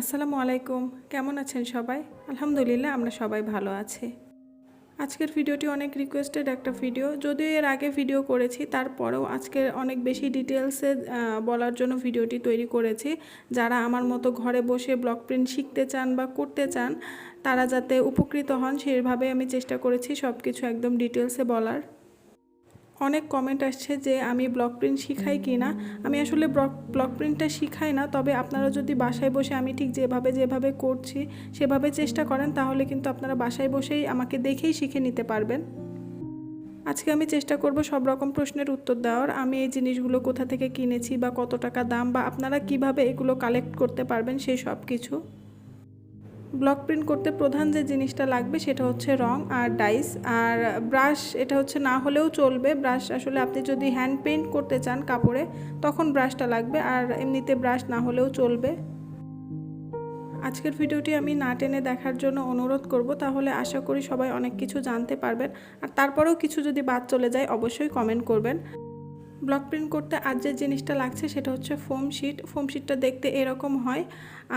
আসসালামু আলাইকুম। কেমন আছেন সবাই? আলহামদুলিল্লাহ, আমরা সবাই ভালো আছি। আজকের ভিডিওটি অনেক রিকোয়েস্টেড একটা ভিডিও যদিও এর আগে ভিডিও করেছি, তারপরেও আজকের অনেক বেশি ডিটেলসে বলার জন্য ভিডিওটি তৈরি করেছি। যারা আমার মতো ঘরে বসে ব্লক প্রিন্ট শিখতে চান বা করতে চান, তারা যাতে উপকৃত হন সেইভাবে আমি চেষ্টা করেছি সব কিছু একদম ডিটেলসে বলার। অনেক কমেন্ট আসছে যে, আমি ব্লক প্রিন্ট শিখাই কি না? আমি আসলে ব্লক ব্লক প্রিন্টটা শিখাই না, তবে আপনারা যদি বাসায় বসে আমি ঠিক যেভাবে যেভাবে করছি, সেভাবে চেষ্টা করেন, তাহলে কিন্তু আপনারা বাসায় বসেই আমাকে দেখেই শিখে নিতে পারবেন। আজকে আমি চেষ্টা করব সব রকম প্রশ্নের উত্তর দেওয়ার। আমি এই জিনিসগুলো কোথা থেকে কিনেছি বা কত টাকা দাম বা আপনারা কীভাবে এগুলো কালেক্ট করতে পারবেন সেই সব কিছু ব্লক প্রিন্ট করতে প্রধান যে জিনিসটা লাগবে সেটা হচ্ছে রং আর ডাইস আর ব্রাশ এটা হচ্ছে না হলেও চলবে। ব্রাশ আসলে আপনি যদি হ্যান্ড পেইন্ট করতে চান কাপড়ে, তখন ব্রাশটা লাগবে আর এমনিতে ব্রাশ না হলেও চলবে। আজকের ভিডিওটি আমি না টেনে দেখার জন্য অনুরোধ করব, তাহলে আশা করি সবাই অনেক কিছু জানতে পারবেন। আর তারপরেও কিছু যদি বাদ চলে যায়, অবশ্যই কমেন্ট করবেন। ব্লক প্রিন্ট করতে আর যে জিনিসটা লাগছে সেটা হচ্ছে ফোম শিট ফোম শিটটা দেখতে এরকম হয়।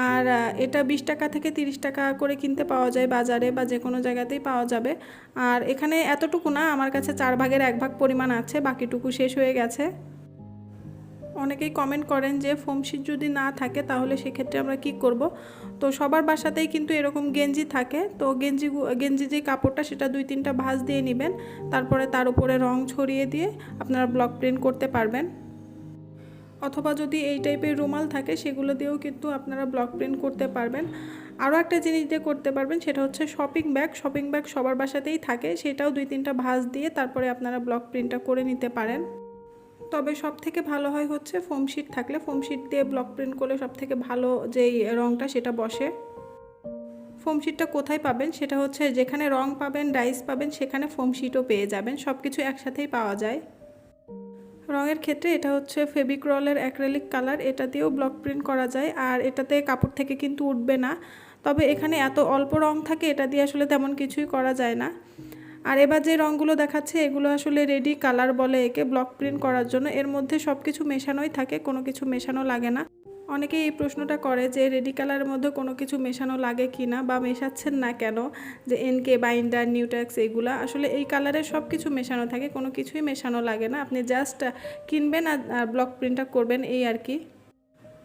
আর এটা বিশ টাকা থেকে তিরিশ টাকা করে কিনতে পাওয়া যায় বাজারে বা যে কোনো জায়গাতেই পাওয়া যাবে। আর এখানে এতটুকু না, আমার কাছে চার ভাগের এক ভাগ পরিমাণ আছে, বাকিটুকু শেষ হয়ে গেছে। অনেকেই কমেন্ট করেন যে, ফোম শিট যদি না থাকে, তাহলে সেক্ষেত্রে আমরা কি করব? তো সবার বাসাতেই কিন্তু এরকম গেঞ্জি থাকে। তো গেঞ্জি গেঞ্জি যে কাপড়টা, সেটা দুই তিনটা ভাঁজ দিয়ে নেবেন। তারপরে তার উপরে রং ছড়িয়ে দিয়ে আপনারা ব্লক প্রিন্ট করতে পারবেন। অথবা যদি এই টাইপের রুমাল থাকে, সেগুলো দিয়েও কিন্তু আপনারা ব্লক প্রিন্ট করতে পারবেন। আরও একটা জিনিস দিয়ে করতে পারবেন, সেটা হচ্ছে শপিং ব্যাগ শপিং ব্যাগ সবার বাসাতেই থাকে। সেটাও দুই তিনটা ভাঁজ দিয়ে তারপরে আপনারা ব্লক প্রিন্টটা করে নিতে পারেন। তবে সব থেকে ভালো হয় হচ্ছে ফোম শিট থাকলে ফোম শিট দিয়ে ব্লক প্রিন্ট করলে সব থেকে ভালো যেই রঙটা সেটা বসে। ফোম শিটটা কোথায় পাবেন? সেটা হচ্ছে যেখানে রং পাবেন ডাইস পাবেন, সেখানে ফোম শিটও পেয়ে যাবেন। সব কিছু একসাথেই পাওয়া যায়। রঙের ক্ষেত্রে এটা হচ্ছে ফেবিক্রলের অ্যাক্রেলিক কালার এটা দিয়েও ব্লক প্রিন্ট করা যায়। আর এটাতে কাপড় থেকে কিন্তু উঠবে না। তবে এখানে এত অল্প রং থাকে, এটা দিয়ে আসলে তেমন কিছুই করা যায় না। আর এবার যে রঙগুলো দেখাচ্ছে, এগুলো আসলে রেডি কালার বলে একে ব্লক প্রিন্ট করার জন্য। এর মধ্যে সব কিছু মেশানোই থাকে, কোনো কিছু মেশানো লাগে না। অনেকে এই প্রশ্নটা করে যে রেডি কালারের মধ্যে কোনো কিছু মেশানো লাগে কি না বা মেশাচ্ছেন না কেন? যে এনকে বাইন্ডার নিউট্যাক্স এগুলা। আসলে এই কালারের সব কিছু মেশানো থাকে, কোনো কিছুই মেশানো লাগে না। আপনি জাস্ট কিনবেন আর ব্লক প্রিন্টটা করবেন, এই আর কি।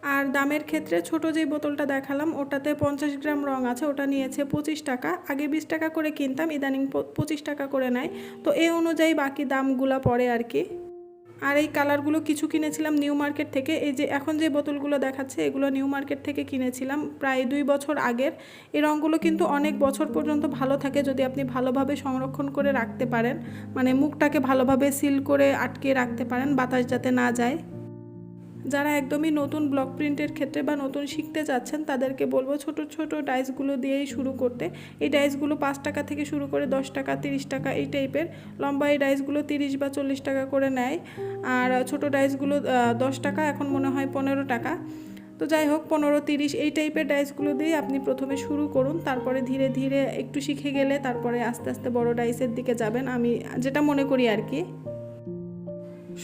আর দামের ক্ষেত্রে ছোট যে বোতলটা দেখালাম, ওটাতে পঞ্চাশ গ্রাম রং আছে, ওটা নিয়েছে পঁচিশ টাকা। আগে বিশ টাকা করে কিনতাম, ইদানিং পঁচিশ টাকা করে নেয়। তো এই অনুযায়ী বাকি দামগুলো পড়ে আর কি। আর এই কালারগুলো কিছু কিনেছিলাম নিউ মার্কেট থেকে। এই যে এখন যে বোতলগুলো দেখাচ্ছে, এগুলো নিউ মার্কেট থেকে কিনেছিলাম প্রায় দুই বছর আগের। এই রঙগুলো কিন্তু অনেক বছর পর্যন্ত ভালো থাকে যদি আপনি ভালোভাবে সংরক্ষণ করে রাখতে পারেন। মানে মুখটাকে ভালোভাবে সিল করে আটকে রাখতে পারেন, বাতাস যাতে না যায়। যারা একদমই নতুন ব্লক প্রিন্টের ক্ষেত্রে বা নতুন শিখতে যাচ্ছেন, তাদেরকে বলব ছোট ছোট ডাইসগুলো দিয়েই শুরু করতে। এই ডাইসগুলো পাঁচ টাকা থেকে শুরু করে দশ টাকা, তিরিশ টাকা এই টাইপের লম্বা এই ডাইসগুলো তিরিশ বা চল্লিশ টাকা করে নেয়। আর ছোট ডাইসগুলো দশ টাকা, এখন মনে হয় পনেরো টাকা। তো যাই হোক, পনেরো, তিরিশ এই টাইপের ডাইসগুলো দিয়ে আপনি প্রথমে শুরু করুন। তারপরে ধীরে ধীরে একটু শিখে গেলে তারপরে আস্তে আস্তে বড় ডাইসের দিকে যাবেন। আমি যেটা মনে করি আর কি।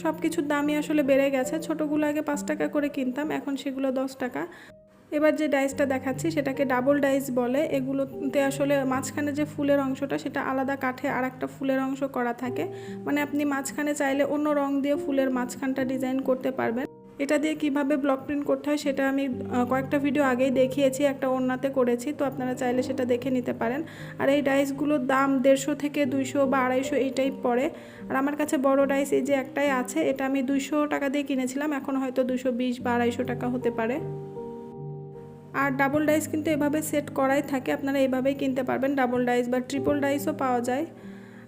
সব কিছুর দামই আসলে বেড়ে গেছে। ছোটোগুলো আগে পাঁচ টাকা করে কিনতাম, এখন সেগুলো দশ টাকা। এবার যে ডাইসটা দেখাচ্ছি, সেটাকে ডাবল ডাইস বলে। এগুলোতে আসলে মাঝখানে যে ফুলের অংশটা, সেটা আলাদা কাঠে আর একটা ফুলের অংশ করা থাকে। মানে আপনি মাঝখানে চাইলে অন্য রং দিয়ে ফুলের মাঝখানটা ডিজাইন করতে পারবেন। এটা দিয়ে কীভাবে ব্লক প্রিন্ট করতে হয় সেটা আমি কয়েকটা ভিডিও আগেই দেখিয়েছি, একটা ওড়নাতে করেছি, তো আপনারা চাইলে সেটা দেখে নিতে পারেন। আর এই ডাইসগুলোর দাম দেড়শো থেকে দুইশো বা আড়াইশো এই টাইপ পড়ে। আর আমার কাছে বড় ডাইস এই যে একটাই আছে, এটা আমি দুইশো টাকা দিয়ে কিনেছিলাম, এখন হয়তো দুশো বিশ বা আড়াইশো টাকা হতে পারে। আর ডাবল ডাইস কিন্তু এভাবে সেট করাই থাকে, আপনারা এভাবেই কিনতে পারবেন। ডাবল ডাইস বা ট্রিপল ডাইসও পাওয়া যায়।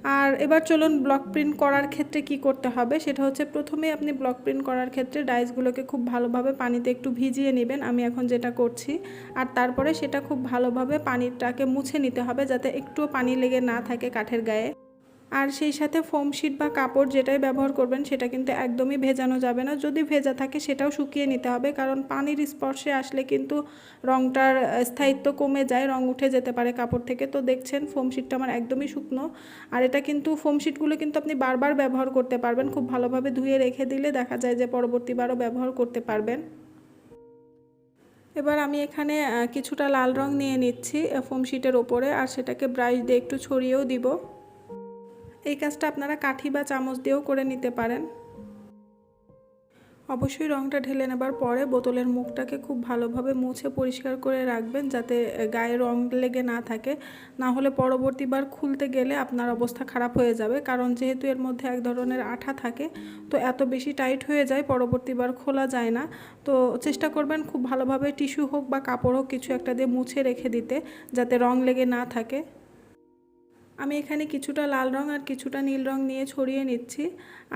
আর এবার চলুন ব্লক প্রিন্ট করার ক্ষেত্রে কি করতে হবে? সেটা হচ্ছে প্রথমে আপনি ব্লক প্রিন্ট করার ক্ষেত্রে ডাইসগুলোকে খুব ভালোভাবে পানিতে একটু ভিজিয়ে নেবেন, আমি এখন যেটা করছি। আর তারপরে সেটা খুব ভালোভাবে পানিটাকে মুছে নিতে হবে যাতে একটুও পানি লেগে না থাকে কাঠের গায়ে। আর সেই সাথে ফোম শিট বা কাপড় যেটাই ব্যবহার করবেন, সেটা কিন্তু একদমই ভেজানো যাবে না। যদি ভেজা থাকে, সেটাও শুকিয়ে নিতে হবে, কারণ পানির স্পর্শে আসলে কিন্তু রংটার স্থায়িত্ব কমে যায়, রং উঠে যেতে পারে কাপড় থেকে। তো দেখছেন ফোম শিটটা আমার একদমই শুকনো। আর এটা কিন্তু ফোম শিটগুলো কিন্তু আপনি বারবার ব্যবহার করতে পারবেন। খুব ভালোভাবে ধুয়ে রেখে দিলে দেখা যায় যে পরবর্তীবারও ব্যবহার করতে পারবেন। এবার আমি এখানে কিছুটা লাল রং নিয়ে নিচ্ছি ফোম শিটের ওপরে। আর সেটাকে ব্রাশ দিয়ে একটু ছড়িয়েও দিব। এই কাজটা আপনারা কাঠি বা চামচ দিয়েও করে নিতে পারেন। অবশ্যই রংটা ঢেলে নেবার পরে বোতলের মুখটাকে খুব ভালোভাবে মুছে পরিষ্কার করে রাখবেন যাতে গায়ে রং লেগে না থাকে। না হলে পরবর্তীবার খুলতে গেলে আপনার অবস্থা খারাপ হয়ে যাবে। কারণ যেহেতু এর মধ্যে এক ধরনের আঠা থাকে, তো এত বেশি টাইট হয়ে যায় পরবর্তীবার খোলা যায় না। তো চেষ্টা করবেন খুব ভালোভাবে টিস্যু হোক বা কাপড় হোক কিছু একটা দিয়ে মুছে রেখে দিতে, যাতে রং লেগে না থাকে। আমি এখানে কিছুটা লাল রং আর কিছুটা নীল রং নিয়ে ছড়িয়ে নিচ্ছি।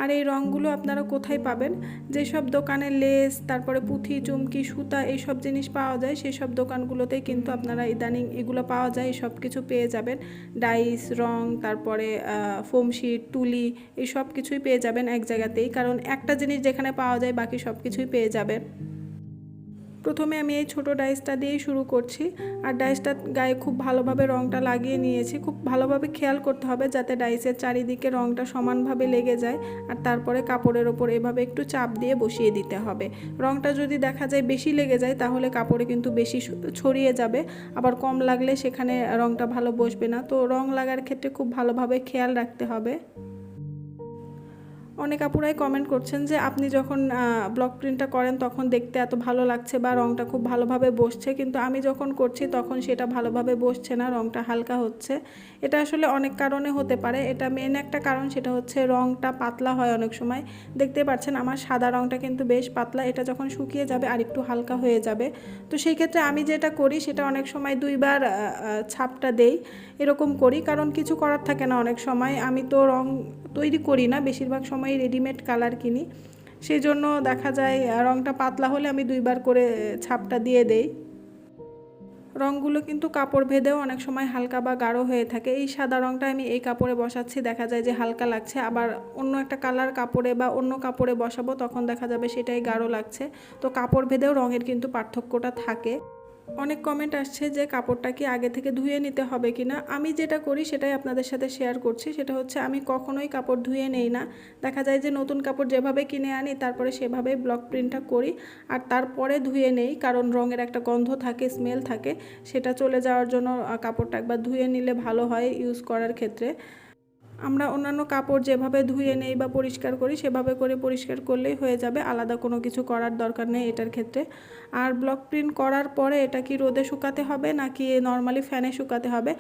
আর এই রঙগুলো আপনারা কোথায় পাবেন? যেসব দোকানে লেস, তারপরে পুঁথি, চুমকি, সুতা এইসব জিনিস পাওয়া যায়, সেসব দোকানগুলোতেই কিন্তু আপনারা ইদানিং এগুলো পাওয়া যায় সব কিছু পেয়ে যাবেন। ডাইস, রং, তারপরে ফোম শিট, তুলি এই সব কিছুই পেয়ে যাবেন এক জায়গাতেই। কারণ একটা জিনিস যেখানে পাওয়া যায়, বাকি সব কিছুই পেয়ে যাবেন। প্রথমে আমি এই ছোট ডাইসটা দিয়েই শুরু করছি। আর ডাইসটা গায়ে খুব ভালোভাবে রংটা লাগিয়ে নিয়েছি। খুব ভালোভাবে খেয়াল করতে হবে যাতে ডাইসের চারিদিকে রংটা সমানভাবে লেগে যায়। আর তারপরে কাপড়ের ওপর এভাবে একটু চাপ দিয়ে বসিয়ে দিতে হবে। রংটা যদি দেখা যায় বেশি লেগে যায়, তাহলে কাপড়ে কিন্তু বেশি ছড়িয়ে যাবে। আবার কম লাগলে সেখানে রংটা ভালো বসবে না। তো রং লাগার ক্ষেত্রে খুব ভালোভাবে খেয়াল রাখতে হবে। অনেক আপুরাই কমেন্ট করছেন যে, আপনি যখন ব্লক প্রিন্টটা করেন তখন দেখতে এত ভালো লাগছে বা রংটা খুব ভালোভাবে বসছে। কিন্তু আমি যখন করছি তখন সেটা ভালোভাবে বসছে না, রংটা হালকা হচ্ছে। এটা আসলে অনেক কারণে হতে পারে। এটা মেন একটা কারণ, সেটা হচ্ছে রংটা পাতলা হয় অনেক সময়। দেখতে পাচ্ছেন আমার সাদা রংটা কিন্তু বেশ পাতলা। এটা যখন শুকিয়ে যাবে আর একটু হালকা হয়ে যাবে। তো সেই ক্ষেত্রে আমি যেটা করি, সেটা অনেক সময় দুইবার ছাপটা দেই। এরকম করি। কারণ কিছু করার থাকে না অনেক সময়। আমি তো রং তৈরি করি না। বেশিরভাগ সময় রেডিমেড কালার কিনি। সেই জন্য দেখা যায়, রংটা পাতলা হলে আমি দুইবার করে ছাপটা দিয়ে দেই। রঙগুলো কিন্তু কাপড় ভেদেও অনেক সময় হালকা বা গাঢ় হয়ে থাকে। এই সাদা রঙটা আমি এই কাপড়ে বসাচ্ছি, দেখা যায় যে হালকা লাগছে। আবার অন্য একটা কালার কাপড়ে বা অন্য কাপড়ে বসাবো, তখন দেখা যাবে সেটাই গাঢ় লাগছে। তো কাপড় ভেদেও রঙের কিন্তু পার্থক্যটা থাকে। অনেক কমেন্ট আসছে যে কাপড়টা কি আগে থেকে ধুয়ে নিতে হবে কি না আমি যেটা করি সেটাই আপনাদের সাথে শেয়ার করছি। সেটা হচ্ছে আমি কখনোই কাপড় ধুয়ে নেই না। দেখা যায় যে নতুন কাপড় যেভাবে কিনে আনি, তারপরে সেভাবেই ব্লক প্রিন্টটা করি। আর তারপরে ধুয়ে নেই, কারণ রঙের একটা গন্ধ থাকে স্মেল থাকে, সেটা চলে যাওয়ার জন্য কাপড়টা একবার ধুয়ে নিলে ভালো হয় ইউজ করার ক্ষেত্রে। আমরা অন্যান্য কাপড় যেভাবে ধুয়ে নেই বা পরিষ্কার করি, সেভাবে করে পরিষ্কার করলেই হয়ে যাবে। আলাদা কোনো কিছু করার দরকার নেই এটার ক্ষেত্রে। আর ব্লক প্রিন্ট করার পরে এটা কি রোদে শুকাতে হবে নাকি নর্মালি ফ্যানে শুকাতে হবে?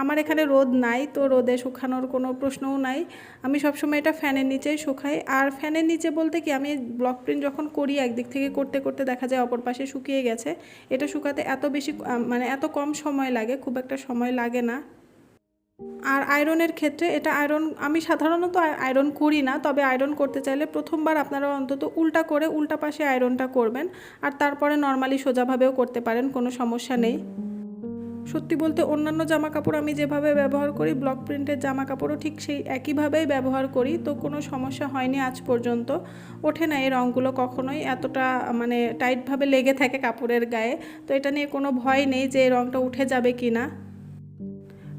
আমার এখানে রোদ নাই, তো রোদে শুকানোর কোনো প্রশ্নও নাই। আমি সবসময় এটা ফ্যানের নিচেই শুকাই। আর ফ্যানের নিচে বলতে কি, আমি ব্লক প্রিন্ট যখন করি, একদিক থেকে করতে করতে দেখা যায় অপর পাশে শুকিয়ে গেছে। এটা শুকাতে এত বেশি মানে এত কম সময় লাগে, খুব একটা সময় লাগে না। আর আয়রনের ক্ষেত্রে এটা আয়রন, আমি সাধারণত আয়রন করি না, তবে আয়রন করতে চাইলে প্রথমবার আপনারা অন্তত উল্টা করে উল্টা পাশে আয়রনটা করবেন, আর তারপরে নর্মালি সোজাভাবেও করতে পারেন, কোনো সমস্যা নেই। সত্যি বলতে অন্যান্য জামা কাপড় আমি যেভাবে ব্যবহার করি, ব্লক প্রিন্টের জামা কাপড়ও ঠিক সেই একইভাবেই ব্যবহার করি, তো কোনো সমস্যা হয়নি আজ পর্যন্ত। ওঠে না, এই রঙগুলো কখনোই এতটা মানে টাইটভাবে লেগে থাকে কাপড়ের গায়ে, তো এটা নিয়ে কোনো ভয় নেই যে রঙটা উঠে যাবে কি না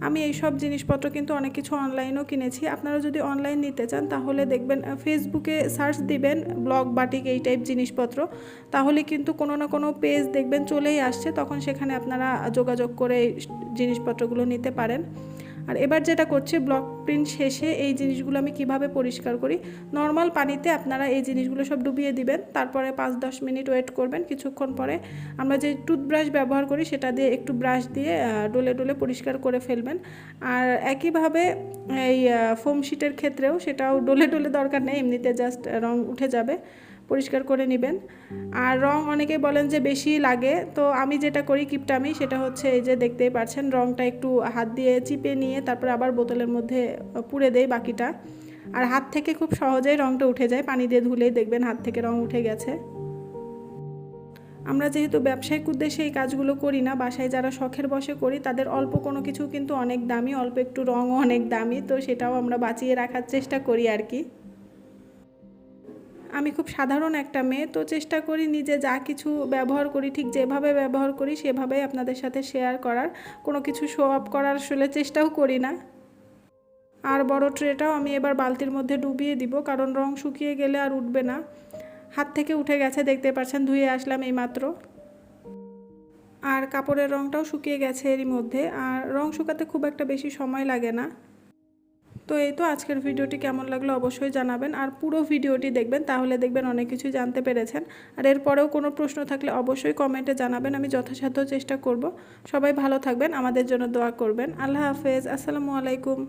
আমি এই সব জিনিসপত্র কিন্তু অনেক কিছু অনলাইনও কিনেছি। আপনারা যদি অনলাইন নিতে চান, তাহলে দেখবেন ফেসবুকে সার্চ দিবেন ব্লগ বাটিক এই টাইপ জিনিসপত্র। তাহলে কিন্তু কোনো না কোনো পেজ দেখবেন, চলেই আসছে। তখন সেখানে আপনারা যোগাযোগ করে জিনিসপত্রগুলো নিতে পারেন। আর এবার যেটা করছি ব্লক প্রিন্ট শেষে এই জিনিসগুলো আমি কীভাবে পরিষ্কার করি? নর্মাল পানিতে আপনারা এই জিনিসগুলো সব ডুবিয়ে দিবেন, তারপরে পাঁচ দশ মিনিট ওয়েট করবেন কিছুক্ষণ পরে। আমরা যে টুথব্রাশ ব্যবহার করি, সেটা দিয়ে একটু ব্রাশ দিয়ে ডলে ডলে পরিষ্কার করে ফেলবেন। আর একইভাবে এই ফোম শিটের ক্ষেত্রেও সেটাও ডলে ডলে দরকার নেই, এমনিতে জাস্ট রং উঠে যাবে। পরিষ্কার করে নেবেন। আর রং অনেকে বলেন যে বেশি লাগে, তো আমি যেটা করি কিপটামি সেটা হচ্ছে এই যে দেখতেই পাচ্ছেন রংটা একটু হাত দিয়ে চিপে নিয়ে তারপর আবার বোতলের মধ্যে পুড়ে দেই বাকিটা। আর হাত থেকে খুব সহজেই রংটা উঠে যায়, পানি দিয়ে ধুলেই দেখবেন হাত থেকে রং উঠে গেছে। আমরা যেহেতু ব্যবসায়িক উদ্দেশ্যে এই কাজগুলো করি না, বাসায় যারা শখের বসে করি, তাদের অল্প কোনো কিছু কিন্তু অনেক দামি, অল্প একটু রঙও অনেক দামি, তো সেটাও আমরা বাঁচিয়ে রাখার চেষ্টা করি আর কি। আমি খুব সাধারণ একটা মেয়ে, তো চেষ্টা করি নিজে যা কিছু ব্যবহার করি, ঠিক যেভাবে ব্যবহার করি সেভাবেই আপনাদের সাথে শেয়ার করার। কোনো কিছু শো আপ করার আসলে চেষ্টাও করি না। আর বড় ট্রেটাও আমি এবার বালতির মধ্যে ডুবিয়ে দিব, কারণ রং শুকিয়ে গেলে আর উঠবে না। হাত থেকে উঠে গেছে, দেখতে পাচ্ছেন, ধুয়ে আসলাম এই মাত্র আর কাপড়ের রঙটাও শুকিয়ে গেছে এরই মধ্যে, আর রং শুকাতে খুব একটা বেশি সময় লাগে না। তো এই তো আজকের ভিডিওটি কেমন লাগল অবশ্যই জানাবেন। আর পুরো ভিডিওটি দেখবেন, তাহলে দেখবেন অনেক কিছু জানতে পেরেছেন। আর এরপরেও কোনো প্রশ্ন থাকলে অবশ্যই কমেন্টে জানাবেন, আমি যথাসাধ্য চেষ্টা করব। সবাই ভালো থাকবেন, আমাদের জন্য দোয়া করবেন। আল্লাহ হাফেজ, আসসালামু আলাইকুম।